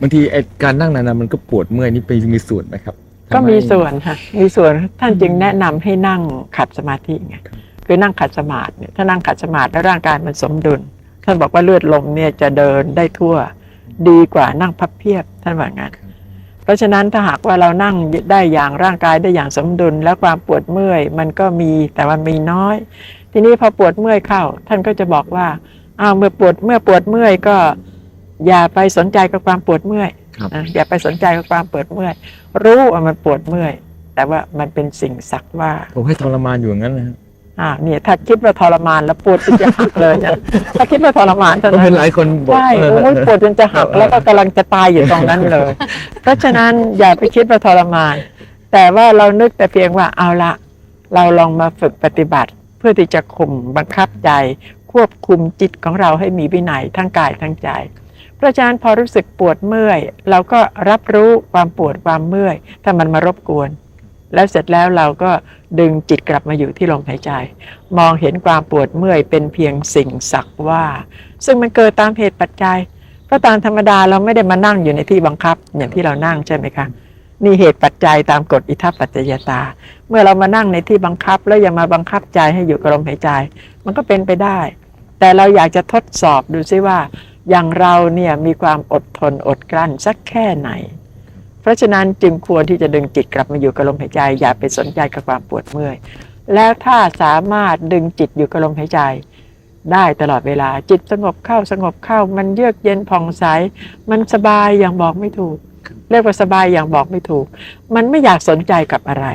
บางทีไอ้การนั่งนานๆมันก็ปวดเมื่อยนี่เป็นมีส่วนไหมครับก็มีทำให้ส่วนค่ะ มีส่วนท่านจึงแนะนำให้นั่งขัดสมาธิไงครับคือนั่งขัดสมาธิเนี่ยถ้านั่งขัดสมาธิแล้วร่างกายมันสมดุล ท่านบอกว่าเลือดลมเนี่ยจะเดินได้ทั่วดีกว่านั่งพับเพียบท่านว่างั้นเพราะฉะนั้นถ้าหากว่าเรานั่งได้อย่างร่างกายได้อย่างสมดุล แล้วความปวดเมื่อย มันก็มีแต่มันมีน้อย ทีนี้พอปวดเมื่อยเข้า ท่านก็จะบอกว่าอ้าวเมื่อปวดเมื่อปวดเมื่อยก็ อย่าไปสนใจกับความปวดเมื่อยครับนะอย่าไปสนใจกับความปวดเมื่อย รู้ว่ามันปวดเมื่อย แต่ว่ามันเป็นสิ่งสักว่า ผมให้ทรมานอยู่อย่างนั้นนะฮะอ่าเนี่ยถ้าคิดว่าทรมานแล้วปวดจนจะหักเลยนะถ้าคิดว่าทรมานเท่าก็นั้เป็นนหลายคนบอกใช่เออโอ้ยปวดจนจะหักเออแล้วก็กำลังจะตายอยู่ตรงนั้นเลย เพราะฉะนั้นอย่าไปคิดว่าทรมาน แต่ว่าเรานึกแต่เพียงว่าเอาละ เราลองมาฝึกปฏิบัติ เพื่อที่จะข่มบังคับใจ ควบคุมจิตของเราให้มีวินัยทั้งกายทั้งใจเพราะฉะนั้นพอรู้สึกปวดเมื่อย เราก็รับรู้ความปวดความเมื่อย ถ้ามันมารบกวน แล้วเสร็จแล้วเราก็ดึงจิตกลับมาอยู่ที่ลมหายใจ มองเห็นความปวดเมื่อยเป็นเพียงสิ่งสักว่า ซึ่งมันเกิดตามเหตุปัจจัยเพราะตามธรรมดาเราไม่ได้มานั่งอยู่ในที่บังคับ อย่างที่เรานั่งใช่ไหมคะนี่เหตุปัจจัยตามกฎอิทัปปัจจยตา เมื่อเรามานั่งในที่บังคับแล้วยังมาบังคับใจให้อยู่กับลมหายใจ มันก็เป็นไปได้ แต่เราอยากจะทดสอบดูซิว่า อย่างเราเนี่ยมีความอดทนอดกลั้นสักแค่ไหน เพราะฉะนั้นจึงควรที่จะดึงจิตกลับมาอยู่กับลมหายใจ อย่าไปสนใจกับความปวดเมื่อย แล้วถ้าสามารถดึงจิตอยู่กับลมหายใจ ได้ตลอดเวลาจิตสงบเข้าสงบเข้า มันเยือกเย็นผ่องใสมันสบายอย่างบอกไม่ถูก เรียกว่าสบายอย่างบอกไม่ถูก มันไม่อยากสนใจกับอะไร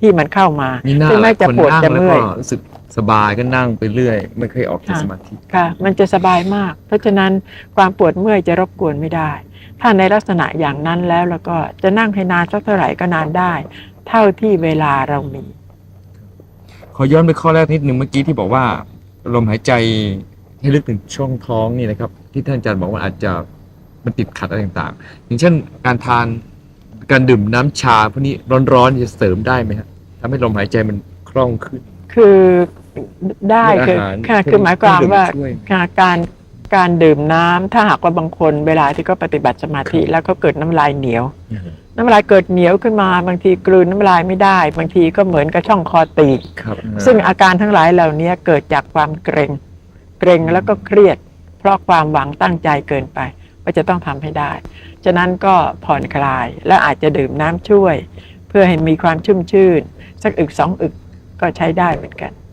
ที่มันเข้ามามีหน้าซึ่งหลาแม้ยจะคนปวดนั่งจะแล้วเมื่ก็อยรู้สึก สบายก็นั่งไปเรื่อย ไม่เคยออกจากค่ะสมาธิค่ะ มันจะสบายมาก เพราะฉะนั้นความปวดเมื่อยจะรบกวนไม่ได้ ถ้าในลักษณะอย่างนั้นแล้วแล้วก็จะนั่งให้นานสักเท่าไหร่ก็นานได้ เท่าที่เวลาเรามี ขอย้อนไปข้อแรกนิดหนึ่งเมื่อกี้ที่บอกว่า ลมหายใจให้ลึกถึงช่องท้องนี่นะครับ ที่ท่านอาจารย์บอกว่าอาจจะมันติดขัดอะไรต่างๆ อย่างเช่น การทานการดื่มน้ำชาพวกนี้ร้อนๆจะเสริมได้ไหมครับทำให้ลมหายใจมันคล่องขึ้น คือ ได้คืออาหารค่ะคือหมายความว่าช่วย ค่ะการการดื่มน้ำถ้าหากว่าบางคนเวลาที่เขาปฏิบัติสมาธิครับแล้วเขาเกิดน้ำลายเหนียว น้ำลายเกิดเหนียวขึ้นมา บางทีกลืนน้ำลายไม่ได้ บางทีก็เหมือนกับช่องคอตีบ ครับ ซึ่งอาการทั้งหลายเหล่านี้เกิดจากความเกรงเกรงแล้วก็เครียด เพราะความหวังตั้งใจเกินไปว่าจะต้องทำให้ได้ ฉะนั้นก็ผ่อนคลายและอาจจะดื่มน้ำช่วย เพื่อให้มีความชุ่มชื่น สักอึกสองอึกก็ใช้ได้เหมือนกันลอย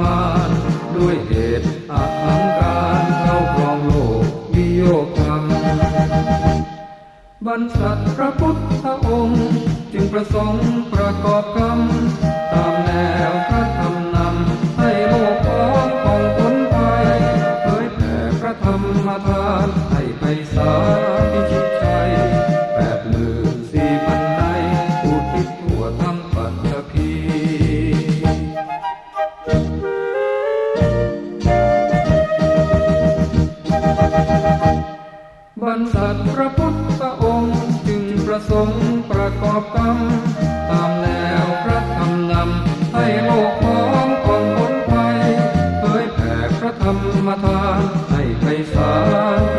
มานด้วยเหตุอาหังการเข้าครองโลกวิโยคธรรมบรรษัทพระพุทธองค์ จึงประสงค์ประกอบกรรม ประสงค์ประกอบกรรมตามแนวพระธรรมนำให้โลกพ้องก่อนพ้นไปเผยแผ่พระธรรมทานให้ไพศาล